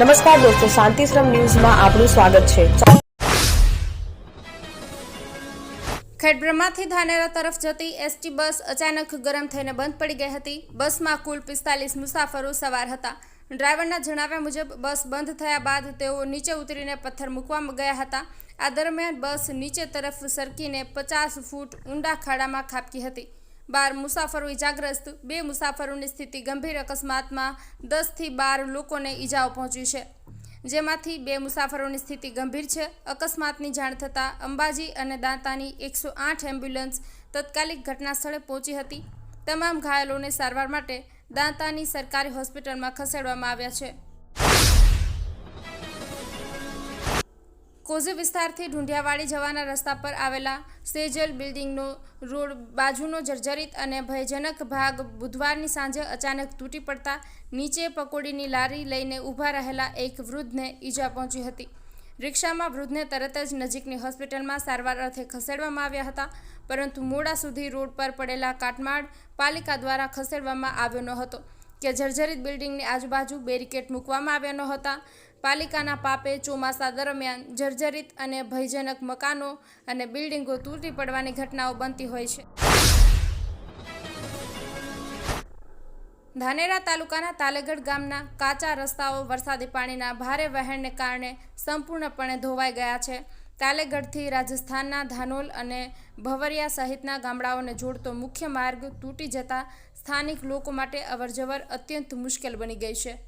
નમસ્કાર દોસ્તો શાંતિશ્રમ ન્યૂઝમાં આપનું સ્વાગત છે. ખેડબ્રહ્માથી ધાનેરા તરફ જતી એસટી બસ અચાનક ગરમ થઈને બંધ પડી ગઈ હતી. બસમાં કુલ પિસ્તાલીસ મુસાફરો સવાર હતા. ડ્રાઈવરના જણાવ્યા મુજબ, બસ બંધ થયા બાદ તેઓ નીચે ઉતરીને પથ્થર મૂકવા ગયા હતા. આ દરમિયાન બસ નીચે તરફ સરકીને પચાસ ફૂટ ઊંડા ખાડામાં ખાબકી હતી. બાર મુસાફરો ઇજાગ્રસ્ત, બે મુસાફરોની સ્થિતિ ગંભીર અકસ્માતમાં દસથી બાર લોકોને ઈજાઓ પહોંચી છે. જેમાંથી બે મુસાફરોની સ્થિતિ ગંભીર છે. અકસ્માતની જાણ થતાં અંબાજી અને દાંતાની એકસો આઠ એમ્બ્યુલન્સ તત્કાલિક ઘટના સ્થળે પહોંચી હતી. તમામ ઘાયલોને સારવાર માટે દાંતાની સરકારી હોસ્પિટલમાં ખસેડવામાં આવ્યા છે. કોઝી વિસ્તારથી ઢુંઢિયાવાડી જવાના રસ્તા પર આવેલા સેજલ બિલ્ડિંગનો રોડ બાજુનો જર્જરિત અને ભયજનક ભાગ બુધવારની સાંજે અચાનક તૂટી પડતા નીચે પકોડીની લારી લઈને ઊભા રહેલા એક વૃદ્ધને ઈજા પહોંચી હતી. રિક્ષામાં વૃદ્ધને તરત જ નજીકની હોસ્પિટલમાં સારવાર અર્થે ખસેડવામાં આવ્યા હતા, પરંતુ મોડા સુધી રોડ પર પડેલા કાટમાળ પાલિકા દ્વારા ખસેડવામાં આવ્યો ન હતો કે જર્જરિત બિલ્ડિંગની આજુબાજુ બેરિકેડ મૂકવામાં આવ્યા ન હતા. પાલિકાના પાપે ચોમાસા દરમિયાન જર્જરિત અને ભયજનક મકાનો અને બિલ્ડિંગો તૂટી પડવાની ઘટનાઓ બનતી હોય છે. ધાનેરા તાલુકાના તાલેગઢ ગામના કાચા રસ્તાઓ વરસાદી પાણીના ભારે વહેણને કારણે સંપૂર્ણપણે ધોવાઈ ગયા છે. તાલેગઢથી રાજસ્થાનના ધાનોલ અને ભવરિયા સહિતના ગામડાઓને જોડતો મુખ્ય માર્ગ તૂટી જતા સ્થાનિક લોકો માટે અવરજવર અત્યંત મુશ્કેલ બની ગઈ છે.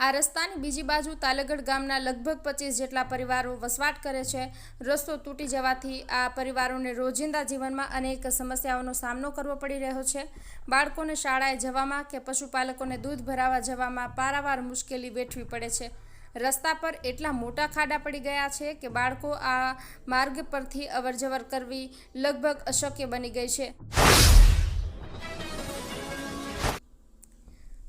આ રસ્તાની બીજી બાજુ તાલેગઢ ગામના લગભગ પચીસ જેટલા પરિવારો વસવાટ કરે છે. રસ્તો તૂટી જવાથી આ પરિવારોને રોજિંદા જીવનમાં અનેક સમસ્યાઓનો સામનો કરવો પડી રહ્યો છે. બાળકોને શાળાએ જવામાં કે પશુપાલકોને દૂધ ભરાવા જવામાં પારાવાર મુશ્કેલી વેઠવી પડે છે. રસ્તા પર એટલા મોટા ખાડા પડી ગયા છે કે બાળકો આ માર્ગ પરથી અવરજવર કરવી લગભગ અશક્ય બની ગઈ છે.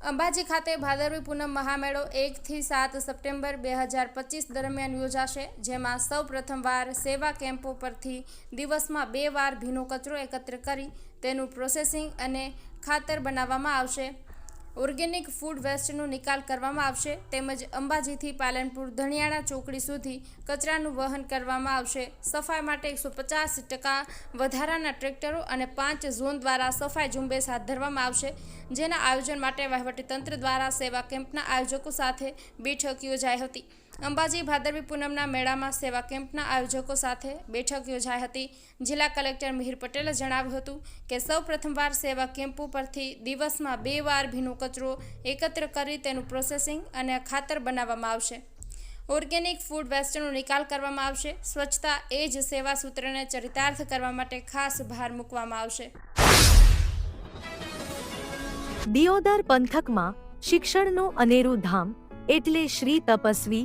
અંબાજી ખાતે ભાદરવી પૂનમ મહામેળો એકથી સાત સપ્ટેમ્બર બે હજાર પચીસ દરમિયાન યોજાશે, જેમાં સૌ પ્રથમવાર સેવા કેમ્પો પરથી દિવસમાં બે વાર ભીનો કચરો એકત્ર કરી તેનું પ્રોસેસિંગ અને ખાતર બનાવવામાં આવશે. ઓર્ગેનિક ફૂડ વેસ્ટનો નિકાલ કરવામાં આવશે તેમજ અંબાજીથી પાલનપુર ધણિયાળા ચોકડી સુધી કચરાનું વહન કરવામાં આવશે. સફાઈ માટે એકસો પચાસ ટકા વધારાના ટ્રેક્ટરો અને પાંચ ઝોન દ્વારા સફાઈ ઝુંબેશ હાથ ધરવામાં આવશે. જેના આયોજન માટે વહીવટીતંત્ર દ્વારા સેવા કેમ્પના આયોજકો સાથે બેઠક યોજાઈ હતી. અંબાજી ભાદરવી પૂનમના મેળામાં સેવા કેમ્પના આયોજકો સાથે બેઠક યોજાઈ હતી. જિલ્લા કલેક્ટર મિહિર પટેલે જણાવ્યું હતું કે સૌ પ્રથમવાર સેવા કેમ્પ પરથી દિવસમાં બે વાર ભીનો કચરો એકત્ર કરી તેનું પ્રોસેસિંગ અને ખાતર બનાવવામાં આવશે. ઓર્ગેનિક ફૂડ વેસ્ટનો નિકાલ કરવામાં આવશે. સ્વચ્છતા એ જ સેવા સૂત્રને ચરિતાર્થ કરવા માટે ખાસ ભાર મૂકવામાં આવશે. દિયોદર પંથકમાં શિક્ષણનું અનેરું ધામ એટલે Shri Tapasvi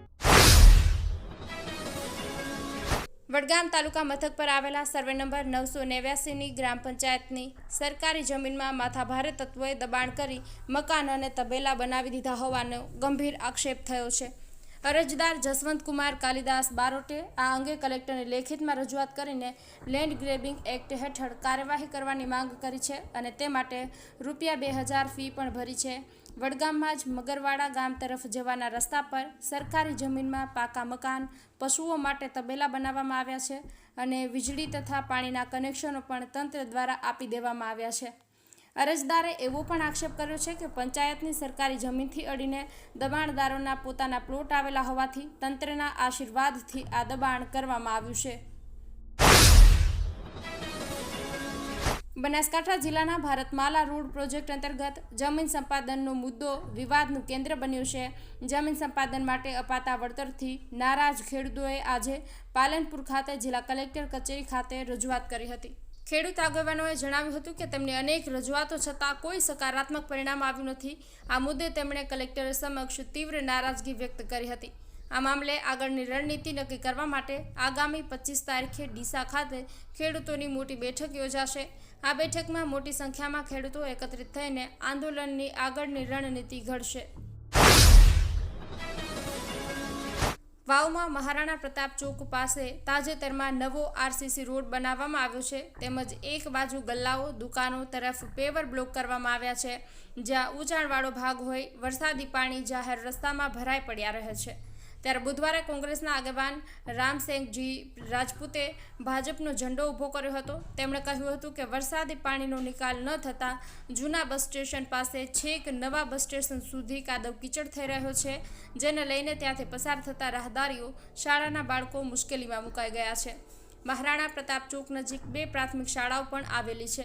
Vadgam taluka મથક પર આવેલા સર્વે નંબર નવસો નેવ્યાસીની ગ્રામ પંચાયતની સરકારી જમીનમાં માથાભારે તત્વોએ દબાણ કરી મકાન અને તબેલા બનાવી દીધા હોવાનો ગંભીર આક્ષેપ થયો છે. અરજદાર જસવંતકુમાર કાલિદાસ બારોટે આ અંગે કલેક્ટરને લેખિતમાં રજૂઆત કરીને લેન્ડ ગ્રેબિંગ એક્ટ હેઠળ કાર્યવાહી કરવાની માંગ કરી છે અને તે માટે રૂપિયા બે હજાર ફી પણ ભરી છે. વડગામમાં જ મગરવાડા ગામ તરફ જવાના રસ્તા પર સરકારી જમીનમાં પાકા મકાન, પશુઓ માટે તબેલા બનાવવામાં આવ્યા છે અને વીજળી તથા પાણીના કનેક્શનો પણ તંત્ર દ્વારા આપી દેવામાં આવ્યા છે. અરજદારે એવો પણ આક્ષેપ કર્યો છે કે પંચાયતની સરકારી જમીનથી અડીને દબાણદારોના પોતાના પ્લોટ આવેલા હોવાથી તંત્રના આશીર્વાદથી આ દબાણ કરવામાં આવ્યું છે. બનાસકાંઠા જિલ્લાના ભારતમાલા રોડ પ્રોજેક્ટ અંતર્ગત જમીન સંપાદનનો મુદ્દો વિવાદનું કેન્દ્ર બન્યું છે. જમીન સંપાદન માટે અપાતા વળતરથી નારાજ ખેડૂતોએ આજે પાલનપુર ખાતે જિલ્લા કલેક્ટર કચેરી ખાતે રજૂઆત કરી હતી. ખેડૂત આગેવાનોએ જણાવ્યું હતું કે તેમની અનેક રજૂઆતો છતાં કોઈ સકારાત્મક પરિણામ આવ્યું નથી. આ મુદ્દે તેમણે કલેક્ટર સમક્ષ તીવ્ર નારાજગી વ્યક્ત કરી હતી. આ મામલે આગળની રણનીતિ નક્કી કરવા માટે આગામી પચીસ તારીખે ડીસા ખાતે ખેડૂતોની મોટી બેઠક યોજાશે. આ બેઠકમાં મોટી સંખ્યામાં ખેડૂતો એકત્રિત થઈને આંદોલનની આગળની રણનીતિ ઘડશે. વાવમાં મહારાણા પ્રતાપ ચોક પાસે તાજેતરમાં નવો આરસીસી રોડ બનાવવામાં આવ્યો છે. તેમજ એક બાજુ ગલ્લાઓ, દુકાનો તરફ પેવર બ્લોક કરવામાં આવ્યા છે. જ્યાં ઊંચાણવાળો ભાગ હોય, વરસાદી પાણી જાહેર રસ્તામાં ભરાઈ પડ્યા રહે છે. ત્યારે બુધવારે કોંગ્રેસના આગેવાન રામસેંગજી રાજપૂતે ભાજપનો ઝંડો ઊભો કર્યો હતો. તેમણે કહ્યું હતું કે વરસાદી પાણીનો નિકાલ ન થતાં જૂના બસ સ્ટેશન પાસે છેક નવા બસ સ્ટેશન સુધી કાદવ કીચડ થઈ રહ્યો છે, જેને લઈને ત્યાંથી પસાર થતા રાહદારીઓ શાળાના બાળકો મુશ્કેલીમાં મુકાઈ ગયા છે. મહારાણા પ્રતાપ ચોક નજીક બે પ્રાથમિક શાળાઓ પણ આવેલી છે.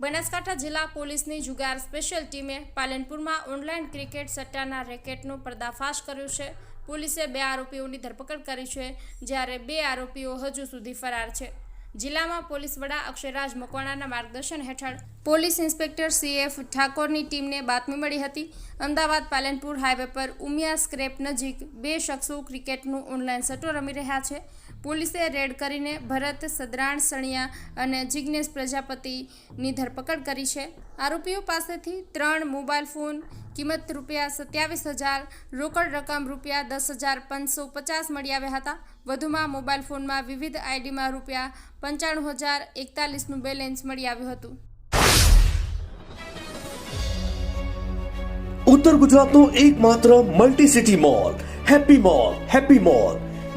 બનાસકાંઠા જિલ્લા પોલીસની જુગાર સ્પેશિયલ ટીમે પાલનપુરમાં ઓનલાઈન ક્રિકેટ સટ્ટાના રેકેટનો પર્દાફાશ કર્યો છે. પોલીસે બે આરોપીઓની ધરપકડ કરી છે, જ્યારે બે આરોપીઓ હજુ સુધી ફરાર છે. જિલ્લામાં પોલીસ વડા અક્ષયરાજ મકવાણાના માર્ગદર્શન હેઠળ પોલીસ ઇન્સ્પેક્ટર સીએફ ઠાકોરની ટીમને બાતમી મળી હતી. અમદાવાદ પાલનપુર હાઈવે પર ઉમિયા સ્ક્રેપ નજીક બે શખ્સો ક્રિકેટનું ઓનલાઈન સટ્ટો રમી રહ્યા છે. પોલીસે રેડ કરીને ભરત સદરાણ સણિયા અને જિગ્નેશ પ્રજાપતિની ધરપકડ કરી છે. આરોપીઓ પાસેથી ત્રણ મોબાઈલ ફોન, કિંમત રૂપિયા સત્યાવીસ હજાર, રોકડ રકમ રૂપિયા દસ હજાર પાંચસો પચાસ મળી આવ્યા હતા. વધુમાં મોબાઈલ ફોનમાં વિવિધ આઈડીમાં રૂપિયા પંચાણું હજાર એકતાલીસનું બેલેન્સ મળી આવ્યું હતું. ઉત્તર ગુજરાતનો એકમાત્ર multi city mall happy mall happy mall.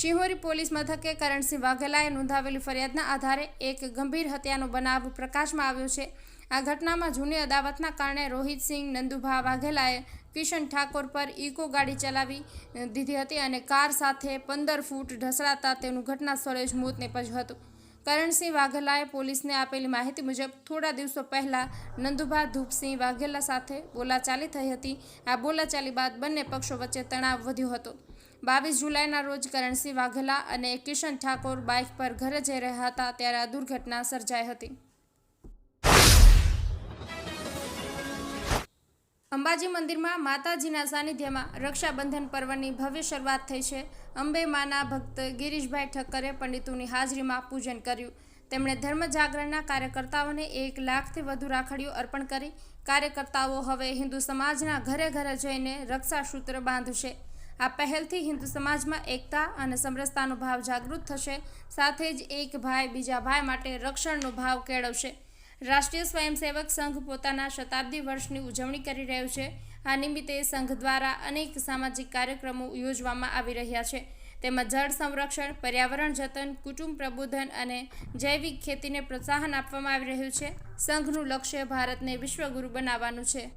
Shihori police મથકે કરણસિંહ વાઘેલાએ નોંધાવેલી ફરિયાદના આધારે એક ગંભીર હત્યાનો બનાવ પ્રકાશમાં આવ્યો છે. આ ઘટનામાં જૂની અદાવતના કારણે રોહિતસિંહ, નંદુભા વાઘેલાએ કિશન ઠાકોર પર ઇકો ગાડી ચલાવી દીધી હતી અને કાર સાથે પંદર ફૂટ ઢસડાતા તેનું ઘટના સ્થળે જ મોત નીપજ્યું હતું. કરણસિંહ વાઘેલાએ પોલીસને આપેલી માહિતી મુજબ, થોડા દિવસો પહેલા નંદુભા ધૂપસિંહ વાઘેલા સાથે બોલાચાલી થઈ હતી. આ બોલાચાલી બાદ બંને પક્ષો વચ્ચે તણાવ વધ્યો હતો. બાવીસ જુલાઈના રોજ કરણસિંહ વાઘેલા અને કિશન ઠાકોર બાઇક પર ઘરે જઈ રહ્યા હતા ત્યારે આ દુર્ઘટના સર્જાઈ હતી. અંબાજી મંદિરમાં માતાજીના સાનિધ્યમાં રક્ષાબંધન પર્વની ભવ્ય શરૂઆત થઈ છે. અંબે માના ભક્ત ગિરીશભાઈ ઠક્કરે પંડિતોની હાજરીમાં પૂજન કર્યું. તેમણે ધર્મ જાગરણના કાર્યકર્તાઓને એક લાખથી વધુ રાખડીઓ અર્પણ કરી. કાર્યકર્તાઓ હવે હિન્દુ સમાજના ઘરે ઘરે જઈને રક્ષાસૂત્ર બાંધશે. આ પહેલથી હિન્દુ સમાજમાં એકતા અને સમરસતાનો ભાવ જાગૃત થશે, સાથે જ એક ભાઈ બીજા ભાઈ માટે રક્ષણનો ભાવ કેળવશે. રાષ્ટ્રીય સ્વયંસેવક સંઘ પોતાના શતાબ્દી વર્ષની ઉજવણી કરી રહ્યું છે. આ નિમિત્તે સંઘ દ્વારા અનેક સામાજિક કાર્યક્રમો યોજવામાં આવી રહ્યા છે. તેમાં જળ સંરક્ષણ, પર્યાવરણ જતન, કુટુંબ પ્રબોધન અને જૈવિક ખેતીને પ્રોત્સાહન આપવામાં આવી રહ્યું છે. સંઘનું લક્ષ્ય ભારતને વિશ્વગુરુ બનાવવાનું છે.